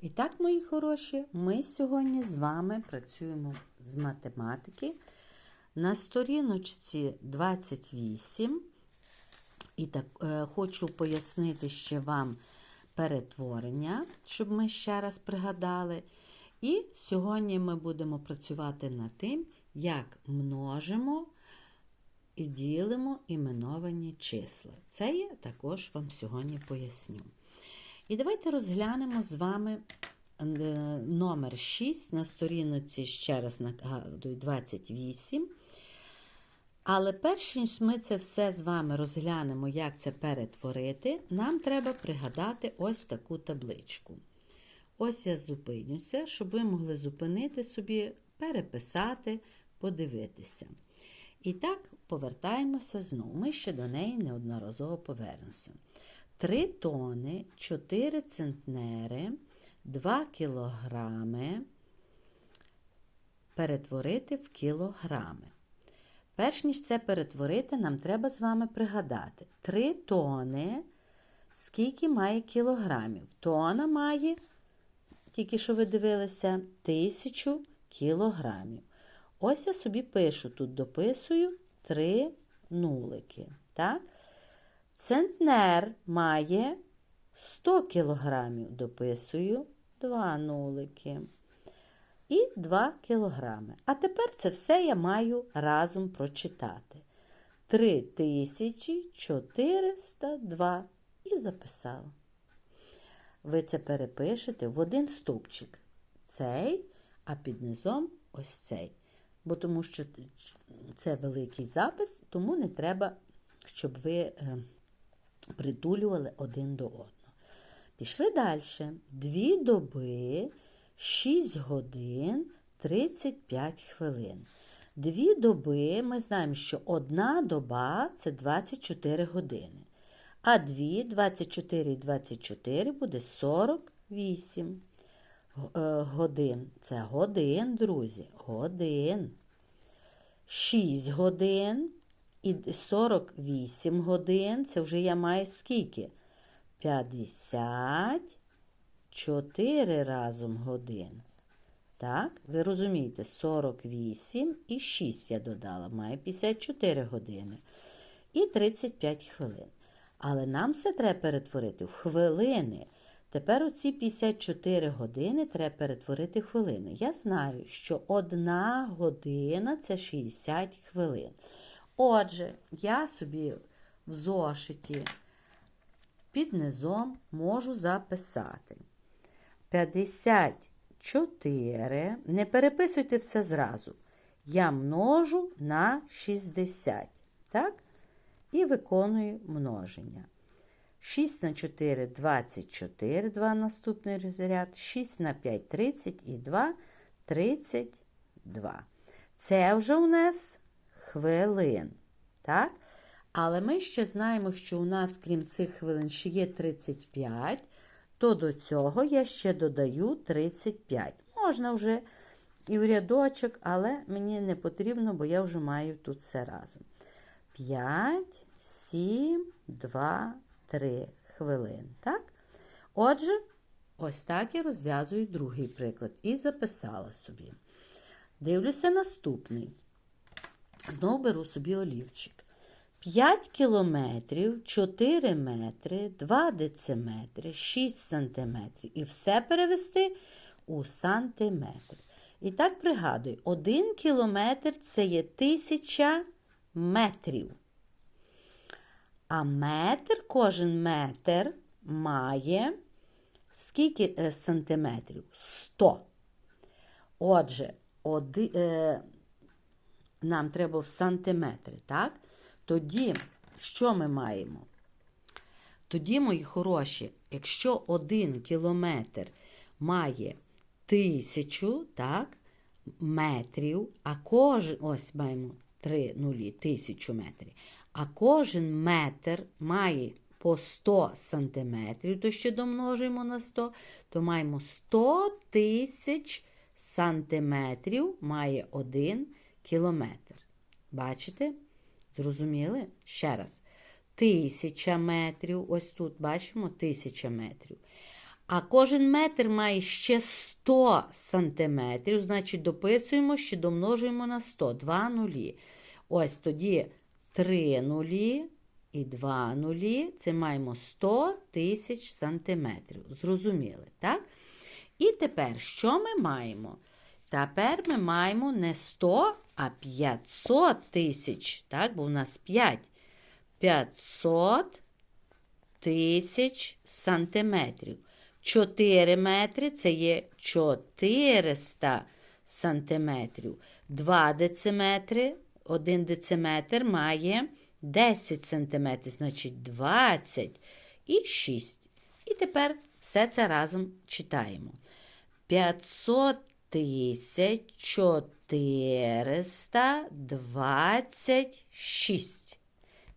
І так, мої хороші, ми сьогодні з вами працюємо з математики на сторіночці 28. І так е, хочу пояснити ще вам перетворення, щоб ми ще раз пригадали. І сьогодні ми будемо працювати над тим, як множимо і ділимо іменовані числа. Це я також вам сьогодні поясню. І давайте розглянемо з вами е, номер 6 на сторінці, ще раз нагадую, 28. Але перш ніж ми це все з вами розглянемо, як це перетворити, нам треба пригадати ось таку табличку. Ось я зупинюся, щоб ви могли зупинити собі, переписати, подивитися. І так, повертаємося знову. Ми ще до неї неодноразово повернемося. 3 тони, 4 центнери, 2 кілограми перетворити в кілограми. Перш ніж це перетворити, нам треба з вами пригадати. 3 тони, скільки має кілограмів? Тона має, тільки що ви дивилися, 1000 кілограмів. Ось я собі пишу, тут дописую 3 нулики. Так? Центнер має 100 кілограмів, дописую 2 нулики. І 2 кілограми. А тепер це все я маю разом прочитати. 3402 і записала. Ви це перепишете в один стовпчик. Цей, а під низом ось цей. Бо тому що це великий запис, тому не треба, щоб ви е, притулювали один до одного. Пішли далі. Дві доби, 6 годин 35 хвилин. Дві доби, ми знаємо, що одна доба це 24 години. А дві 24 і 24 буде 48 годин. Це годин, друзі. Годин. 6 годин і 48 годин. Це вже я маю скільки? 54 разом годин. Так, ви розумієте, 48 і 6 я додала, має 54 години і 35 хвилин. Але нам все треба перетворити в хвилини. Тепер оці 54 години треба перетворити в хвилини. Я знаю, що одна година це 60 хвилин. Отже, я собі в зошиті під низом можу записати 54. Не переписуйте все зразу. Я множу на 60. Так? І виконую множення. 6 на 4 24, 2 наступний ряд, 6 на 5 30 і 2 32. Це вже у нас хвилин. Так? Але ми ще знаємо, що у нас, крім цих хвилин, ще є 35, то до цього я ще додаю 35. Можна вже і в рядочок, але мені не потрібно, бо я вже маю тут все разом. 5, 7, 2, 3 хвилин. Так? Отже, ось так я розв'язую другий приклад і записала собі. Дивлюся наступний. Знову беру собі олівчик. 5 кілометрів, 4 метри, 2 дециметри, 6 сантиметрів. І все перевести у сантиметри. І так пригадую, 1 кілометр це є 1000 метрів. А метр, кожен метр має скільки е, сантиметрів? 100. Отже, оди, е, нам треба в сантиметри, так? Тоді, що ми маємо? Тоді, мої хороші, якщо один кілометр має тисячу, так, метрів, а кожен, ось маємо 3 нулі, тисячу метрів, а кожен метр має по 100 сантиметрів, то ще домножуємо на 100, то маємо 100 тисяч сантиметрів має 1 кілометр. Бачите? Зрозуміли? Ще раз. Тисяча метрів, ось тут бачимо тисяча метрів. А кожен метр має ще 100 сантиметрів, значить, дописуємо, ще домножуємо на 100. 2 нулі. Ось тоді 3 нулі і 2 нулі. Це маємо 100 тисяч сантиметрів. Зрозуміли, так? І тепер що ми маємо? Тепер ми маємо не 100, а 500 тисяч, так? Бо у нас 5. 500 тисяч сантиметрів. 4 метри це є 400 сантиметрів. 2 дециметри, 1 дециметр має 10 сантиметрів, значить 20 і 6. І тепер все це разом читаємо. 500 тисяч 426.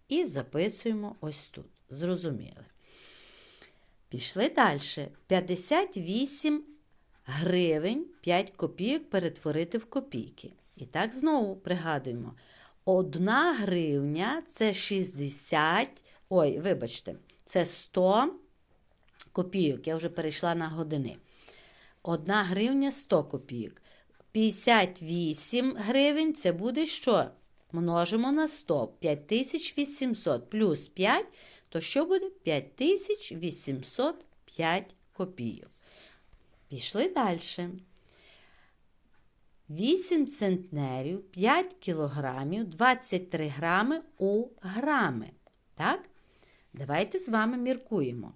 І записуємо ось тут. Зрозуміли. Пішли далі. 58 гривень 5 копійок перетворити в копійки. І так знову пригадуємо. Одна гривня це 60, ой, вибачте, це 100 копійок. Я вже перейшла на години. Одна гривня 100 копійок. 58 гривень це буде що? Множимо на 100. 5800 плюс 5, то що буде? 5805 копійок. Пішли далі. 8 центнерів, 5 кілограмів, 23 грами у грами. Так? Давайте з вами міркуємо.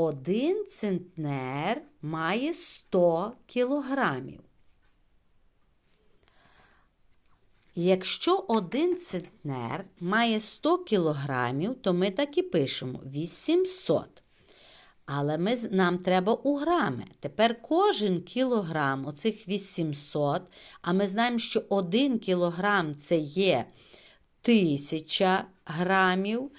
Один центнер має 100 кілограмів. Якщо один центнер має 100 кілограмів, то ми так і пишемо 800. Але ми, нам треба у грами. Тепер кожен кілограм оцих 800, а ми знаємо, що 1 кілограм це є 1000 грамів,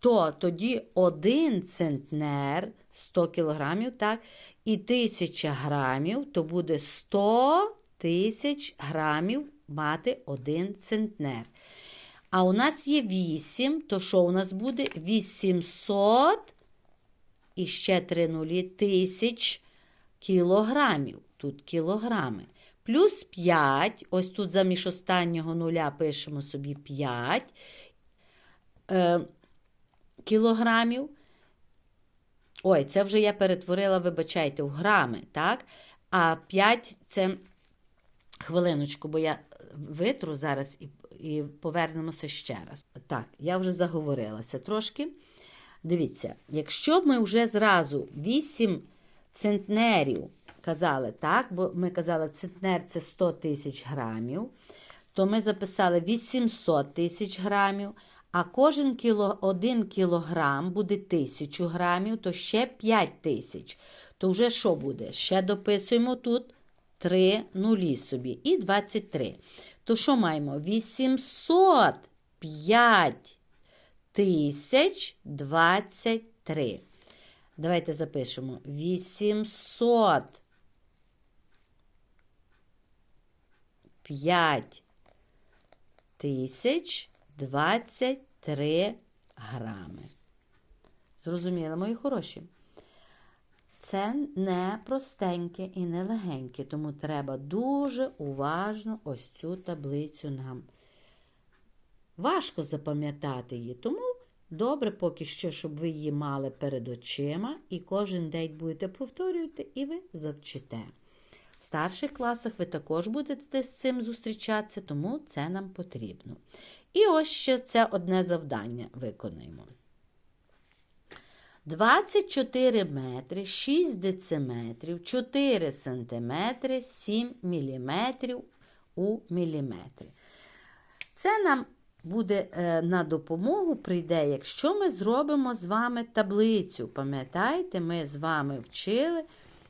то тоді 1 центнер 100 кілограмів, так, і 1000 грамів, то буде 100 тисяч грамів мати 1 центнер. А у нас є 8, то що у нас буде? 800 і ще 3 нулі тисяч кілограмів. Тут кілограми. Плюс 5, ось тут заміж останнього нуля пишемо собі 5 е, кілограмів. Ой, це вже я перетворила, вибачайте, в грами, так? А 5 це хвилиночку, бо я витру зараз і, і повернемося ще раз. Так, я вже заговорилася трошки. Дивіться, якщо ми вже зразу 8 центнерів казали, так, бо ми казали, центнер це 100 тисяч грамів, то ми записали 800 тисяч грамів, а кожен кіло, 1 кілограм буде 1000 грамів, то ще 5 тисяч. То вже що буде? Ще дописуємо тут 3 нулі собі і 23. То що маємо? 805 тисяч 23. Давайте запишемо 800 5 тисяч 23 грами. Зрозуміли, мої хороші? Це не простеньке і не легеньке, тому треба дуже уважно ось цю таблицю нам. Важко запам'ятати її, тому добре поки що, щоб ви її мали перед очима, і кожен день будете повторювати, і ви завчите. В старших класах ви також будете з цим зустрічатися, тому це нам потрібно. І ось ще це одне завдання виконуємо. 24 метри, 6 дециметрів, 4 сантиметри, 7 міліметрів у міліметрі. Це нам буде е, на допомогу прийде, якщо ми зробимо з вами таблицю. Пам'ятаєте, ми з вами вчили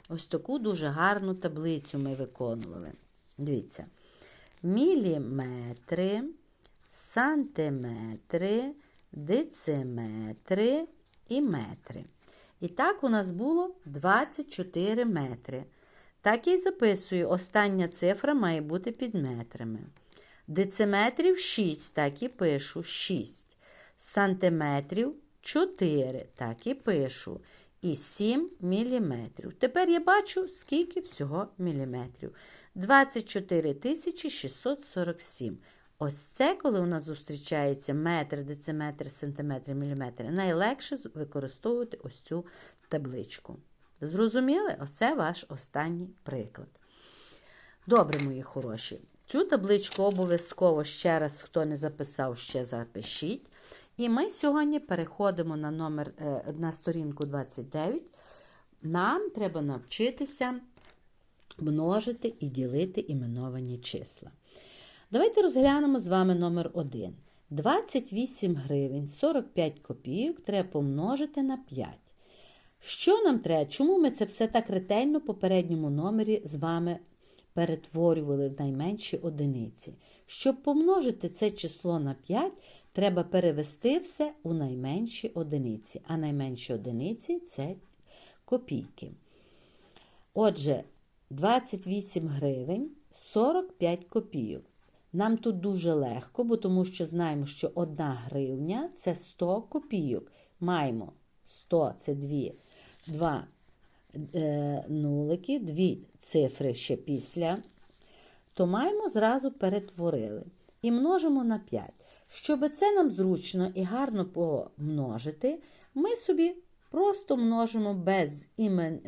ось таку дуже гарну таблицю ми виконували. Дивіться, міліметри, сантиметри, дециметри і метри. І так у нас було 24 метри. Так і записую, остання цифра має бути під метрами. Дециметрів 6, так і пишу 6. Сантиметрів 4, так і пишу. і 7 міліметрів. Тепер я бачу, скільки всього міліметрів. 24 тисячі 647. Ось це, коли у нас зустрічається метр, дециметр, сантиметр, міліметр, найлегше використовувати ось цю табличку. Зрозуміли? Оце ваш останній приклад. Добре, мої хороші. Цю табличку обов'язково ще раз, хто не записав, ще запишіть. І ми сьогодні переходимо на номер е, на сторінку 29. Нам треба навчитися множити і ділити іменовані числа. Давайте розглянемо з вами номер 1. 28 гривень 45 копійок треба помножити на 5. Що нам треба? Чому ми це все так ретельно в попередньому номері з вами перетворювали в найменші одиниці? Щоб помножити це число на 5, треба перевести все у найменші одиниці. А найменші одиниці це копійки. Отже, 28 гривень 45 копійок. Нам тут дуже легко, бо тому що знаємо, що 1 гривня це 100 копійок. Маємо 100 це 2, 2 е, нулики, дві цифри ще після. То маємо зразу перетворили. І множимо на 5. Щоб це нам зручно і гарно помножити, ми собі просто множимо без імен,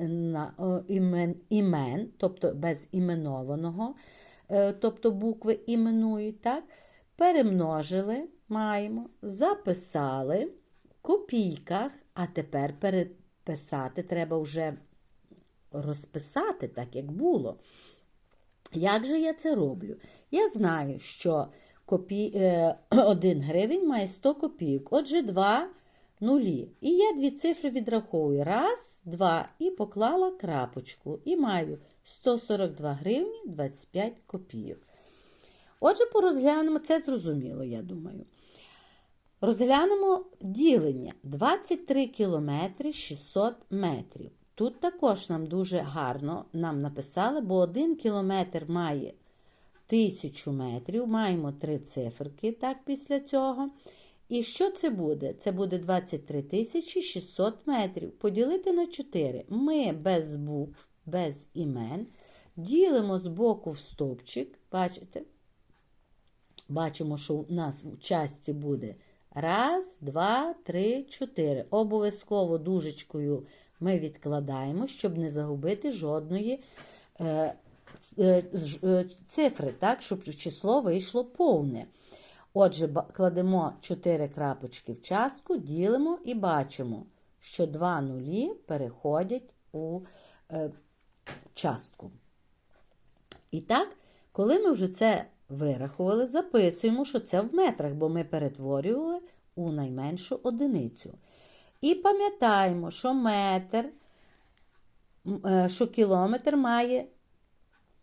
імен, імен тобто без іменованого, тобто букви іменують, так? перемножили, маємо, записали в копійках, а тепер переписати треба вже розписати так, як було. Як же я це роблю? Я знаю, що копі... е, 1 гривень має 100 копійок. Отже, 2 нулі. І я дві цифри відраховую. Раз, два. І поклала крапочку. І маю 142 гривні 25 копійок. Отже, порозглянемо, це зрозуміло, я думаю. Розглянемо ділення 23 кілометри 600 метрів. Тут також нам дуже гарно нам написали, бо 1 кілометр має 1000 метрів, маємо три циферки так, після цього. І що це буде? Це буде 23 600 метрів. Поділити на 4. Ми без букв, без імен ділимо з боку в стовпчик. Бачите? Бачимо, що у нас в частці буде раз, два, три, чотири. Обов'язково дужечкою ми відкладаємо, щоб не загубити жодної е, е, е, цифри, так, щоб число вийшло повне. Отже, кладемо 4 крапочки в частку, ділимо і бачимо, що два нулі переходять у е, частку. І так, коли ми вже це вирахували, записуємо, що це в метрах, бо ми перетворювали у найменшу одиницю. І пам'ятаємо, що метр, е, що кілометр має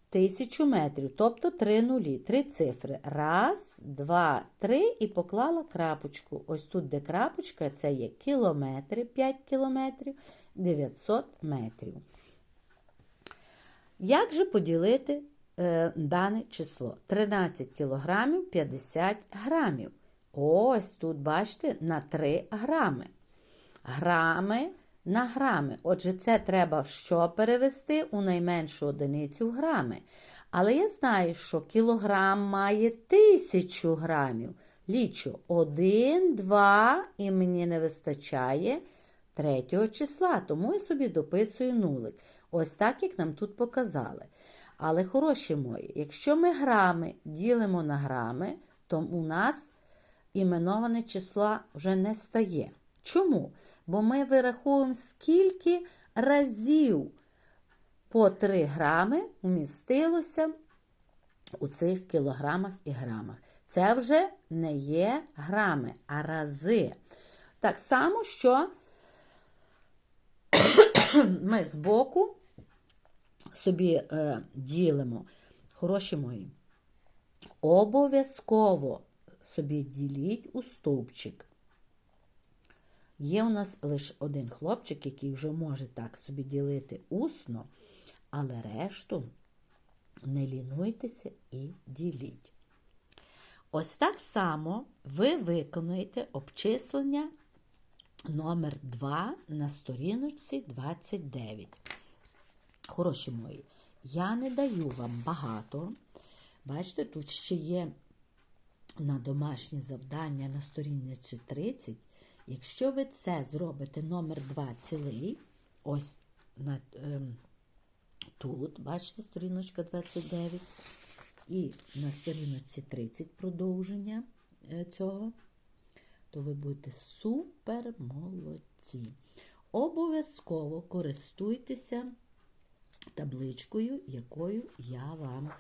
тисячу метрів, тобто три нулі, три цифри. Раз, два, три і поклала крапочку. Ось тут, де крапочка, це є кілометри, 5 кілометрів, 900 метрів. Як же поділити е, дане число? 13 кілограмів 50 грамів. Ось тут, бачите, на 3 грами. Грами на грами. Отже, це треба в що перевести у найменшу одиницю грами. Але я знаю, що кілограм має тисячу грамів. Лічу 1, 2, і мені не вистачає третього числа, тому я собі дописую нулик. Ось так, як нам тут показали. Але, хороші мої, якщо ми грами ділимо на грами, то у нас іменоване число вже не стає. Чому? Бо ми вираховуємо, скільки разів по 3 грами вмістилося у цих кілограмах і грамах. Це вже не є грами, а рази. Так само, що ми збоку собі е, ділимо. Хороші мої, обов'язково собі діліть у стовпчик. Є у нас лише один хлопчик, який вже може так собі ділити усно, але решту не лінуйтеся і діліть. Ось так само ви виконуєте обчислення номер 2 на сторіночці 29. Хороші мої, я не даю вам багато. Бачите, тут ще є на домашні завдання на сторінці 30. Якщо ви це зробите номер 2 цілий, ось на, ем, тут, бачите, сторіночка 29, і на сторіночці 30 продовження е, цього, то ви будете супер молодці. Обов'язково користуйтеся табличкою, якою я вам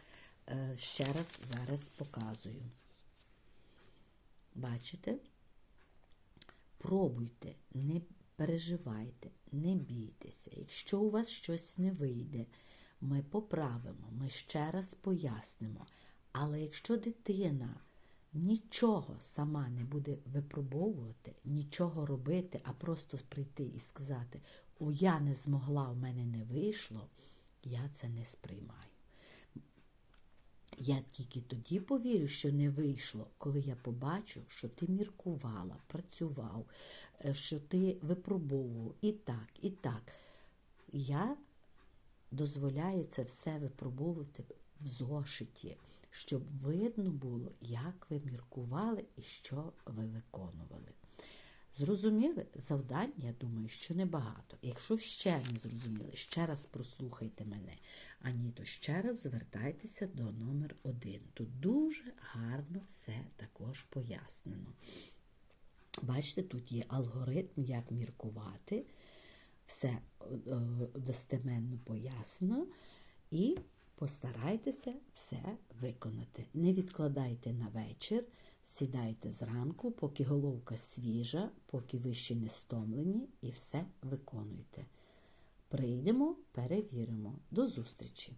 е, ще раз зараз показую. Бачите? Пробуйте, не переживайте, не бійтеся. Якщо у вас щось не вийде, ми поправимо, ми ще раз пояснимо. Але якщо дитина нічого сама не буде випробовувати, нічого робити, а просто прийти і сказати, о, я не змогла, у мене не вийшло, я це не сприймаю. Я тільки тоді повірю, що не вийшло, коли я побачу, що ти міркувала, працював, е, що ти випробовував і так, і так. Я дозволяю це все випробовувати в зошиті, щоб видно було, як ви міркували і що ви виконували. Зрозуміли завдань, я думаю, що небагато. Якщо ще не зрозуміли, ще раз прослухайте мене. А ні, то ще раз звертайтеся до номер один. Тут дуже гарно все також пояснено. Бачите, тут є алгоритм, як міркувати, все е, достеменно пояснено. І постарайтеся все виконати. Не відкладайте на вечір. Сідайте зранку, поки головка свіжа, поки ви ще не стомлені, і все виконуйте. Прийдемо, перевіримо. До зустрічі!